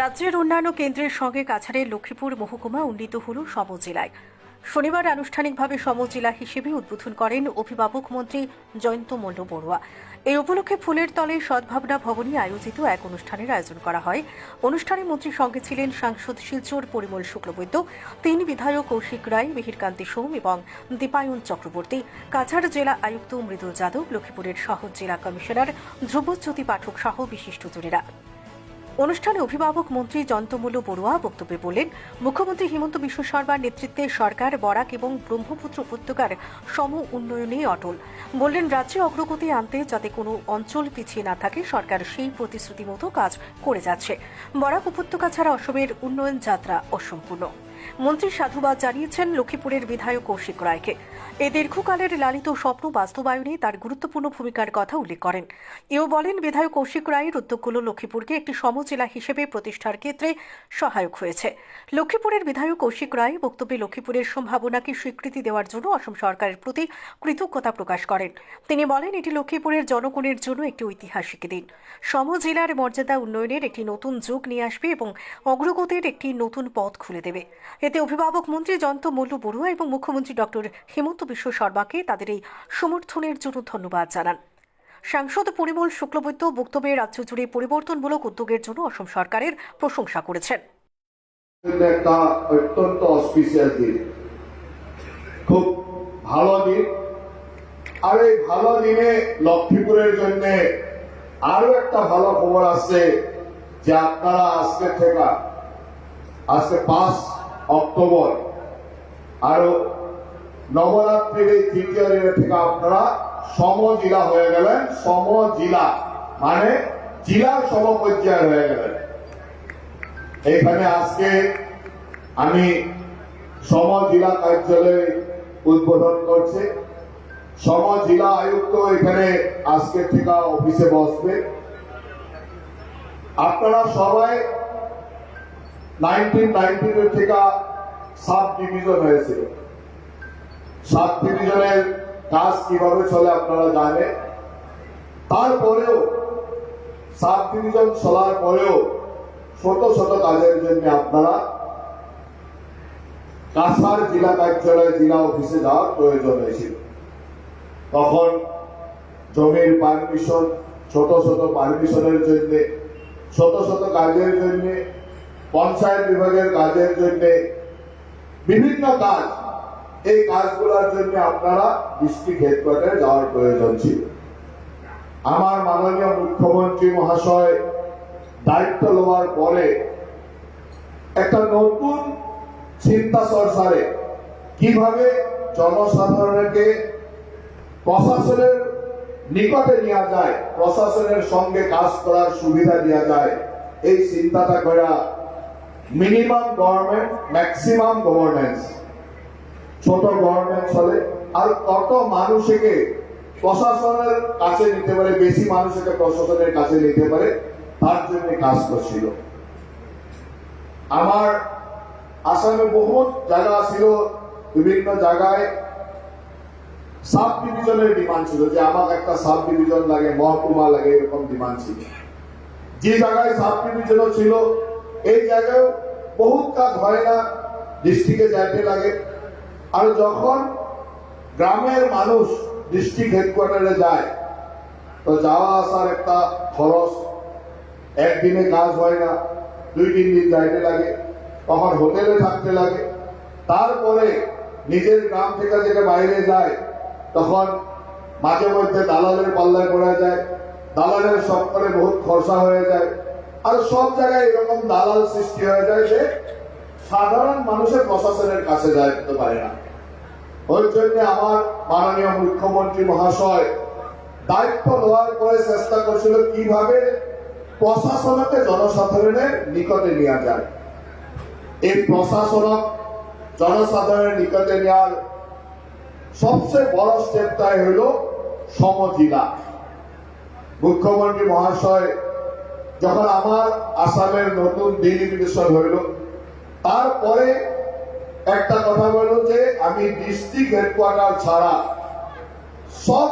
রাজ্যের অন্যান্য কেন্দ্রের সঙ্গে কাছাড়ের লক্ষ্মীপুর মহকুমা উন্নীত হল সমজেলায় শনিবার আনুষ্ঠানিকভাবে সমজেলা হিসেবে উদ্বোধন করেন অভিভাবক মন্ত্রী জয়ন্ত মল্ল বড়ুয়া। এই উপলক্ষে ফুলের তলে সদ্ভাবনা ভবনে আয়োজিত এক অনুষ্ঠানের আয়োজন করা হয়। অনুষ্ঠানে মন্ত্রীর সঙ্গে ছিলেন সাংসদ শিলচর পরিমল শুক্লবৈদ্য, তিন বিধায়ক কৌশিক রায়, মিহিরকান্তি সোম এবং দীপায়ন চক্রবর্তী। কাছাড় জেলা আয়ুক্ত মৃদুল যাদব, লক্ষ্মীপুরের সহজ জেলা কমিশনার ধ্রুবজ্যোতি পাঠক সহ বিশিষ্টজনেরা অনুষ্ঠানে অভিভাবক মন্ত্রী জয়ন্তমূল্য বড়ুয়া বক্তব্যে বলেন, মুখ্যমন্ত্রী হিমন্ত বিশ্ব শর্মার নেতৃত্বে সরকার, বরাক এবং ব্রহ্মপুত্র উপত্যকার সম উন্নয়নে অটল। বললেন, রাজ্যে অগ্রগতি আনতে যাতে কোনো অঞ্চল পিছিয়ে না থাকে, সরকার সেই প্রতিশ্রুতি মতো কাজ করে যাচ্ছে। বরাক উপত্যকা ছাড়া অসমের উন্নয়ন যাত্রা অসম্পূর্ণ। মন্ত্রী সাধুবাদ জানিয়েছেন লক্ষ্মীপুরের বিধায়ক কৌশিক রায়কে। এ দীর্ঘকালের লালিত স্বপ্ন বাস্তবায়নে তার গুরুত্বপূর্ণ ভূমিকার কথা উল্লেখ করেন। এও বলেন, বিধায়ক কৌশিক রায়ের উদ্যোগগুলো লক্ষ্মীপুরকে একটি সমজেলা হিসেবে প্রতিষ্ঠার ক্ষেত্রে সহায়ক হয়েছে। লক্ষ্মীপুরের বিধায়ক কৌশিক রায় বক্তব্যে লক্ষ্মীপুরের সম্ভাবনাকে স্বীকৃতি দেওয়ার জন্য অসম সরকারের প্রতি কৃতজ্ঞতা প্রকাশ করেন। তিনি বলেন, এটি লক্ষ্মীপুরের জনগণের জন্য একটি ঐতিহাসিক দিন। সমজেলার মর্যাদা উন্নয়নের একটি নতুন যুগ নিয়ে আসবে এবং অগ্রগতির একটি নতুন পথ খুলে দেবে। এতে অভিভাবক মন্ত্রী জয়ন্ত মল্লু বড়ুয়া এবং মুখ্যমন্ত্রী ডক্টর হেমন্ত বিশ্ব শর্মাকে তাদের এই সমর্থনের জন্য ধন্যবাদ জানান। সাংসদ পরিমল শুক্লবৈদ্য বক্তব্যে রাজ্য জুড়ে পরিবর্তনমূলক উদ্যোগের জন্য অসম সরকারের প্রশংসা করেছেন। খুব ভালো দিন। আর এই ভালো দিনে লক্ষ্মীপুরের জন্য আরও একটা ভালো খবর আছে যে আপনারা আজকে থেকে, আজকে পাঁচ অক্টোবর। আরও নবরাত্রির এই তৃতীয় দিনের থেকে আপনারা সমজিলা হয়ে গেলেন। সমজিলা মানে জেলা সমপর্যায় হয়ে গেলেন। এখানে আজকে আমি সম জেলা কার্যালয় উদ্বোধন করছি। সম জেলা আয়ুক্ত এখানে আজকে থেকে অফিসে বসবে। আপনারা সবাই নাইনটিন নাইনটিন থেকে সাব ডিভিশন হয়েছিল সাব ডিভিশনের কাজ কীভাবে চলে আপনারা জানেন? তারপরেও সাব ডিভিশন চলার পরেও শত শত কাজের জন্য আপনারা কাছাড় জেলা কার্যালয় জেলা অফিসে যাওয়ার প্রয়োজন হয়েছিল তখন জমির পারমিশন ছোট ছোট পারমিশনের জন্য, শত শত কাজের জন্য পঞ্চায়েত বিভাগের কাজের জন্য বিভিন্ন কাজ, এই কাজগুলোর জন্য আপনারা ডিস্ট্রিক্ট হেডকোয়ার্টারে যাওয়ার প্রয়োজন ছিল। আমার মাননীয় মুখ্যমন্ত্রী মহাশয় দায়িত্ব নেওয়ার পরে একটা নতুন চিন্তা সরসারে কীভাবে জনসাধারণকে প্রশাসনের নিকটে নেওয়া যায়, প্রশাসনের সঙ্গে কাজ করার সুবিধা দেওয়া যায়, এই চিন্তাটা করা মিনিমাম গভর্নমেন্ট ম্যাক্সিমাম গভর্নেন্স ছোট গভর্নমেন্ট চলে। আর কত মানুষকে প্রশাসনের কাছে নিতে পারে, বেশি মানুষকে প্রশাসনের কাছে নিতে পারে, তার জন্য কাজ করছিল। আমার আসামে বহুত জায়গা ছিল, বিভিন্ন জায়গায় সাব ডিভিশনের ডিমান্ড ছিল, যে আমার একটা সাব ডিভিশন লাগে, মহকুমা লাগে, এরকম ডিমান্ড ছিল। যে জায়গায় সাব ডিভিশনও ছিল এই জায়গায় বহুত কাজ হয় না ডিস্ট্রিক্টে যাইতে লাগে। আর যখন গ্রামের মানুষ ডিস্ট্রিক্ট হেডকোয়ার্টারে যায়, তো যাওয়া আসার একটা খরচ, একদিনে কাজ হয় না, দুই তিন দিন যাইতে লাগে, তখন হোটেলে থাকতে লাগে। তারপরে নিজের গ্রাম থেকে যেটা বাইরে যায়, তখন মাঝে মধ্যে দালালের পাল্লায় পড়া যায়, দালালের সব করে বহুত খরচা হয়ে যায়। আর সব জায়গায় এরকম দালাল সৃষ্টি হয়ে যায় যে সাধারণ মানুষের প্রশাসনের কাছে যাইতে পারে না। ওই জন্য আমার মাননীয় মুখ্যমন্ত্রী মহাশয় দায়িত্ব নেওয়ার পরে চেষ্টা করছিল কীভাবে প্রশাসনকে জনসাধারণের নিকটে নেওয়া যায়। এই প্রশাসনক জনসাধারণের নিকটে নেওয়ার সবচেয়ে বড় স্টেপটাই হইল সমজিলা মুখ্যমন্ত্রী মহাশয় যখন আমার আসামের নতুন ডিলিমিটেশন হইল, তারপরে একটা কথা বলল যে আমি ডিস্ট্রিক্ট হেডকোয়ার্টার ছাড়া সব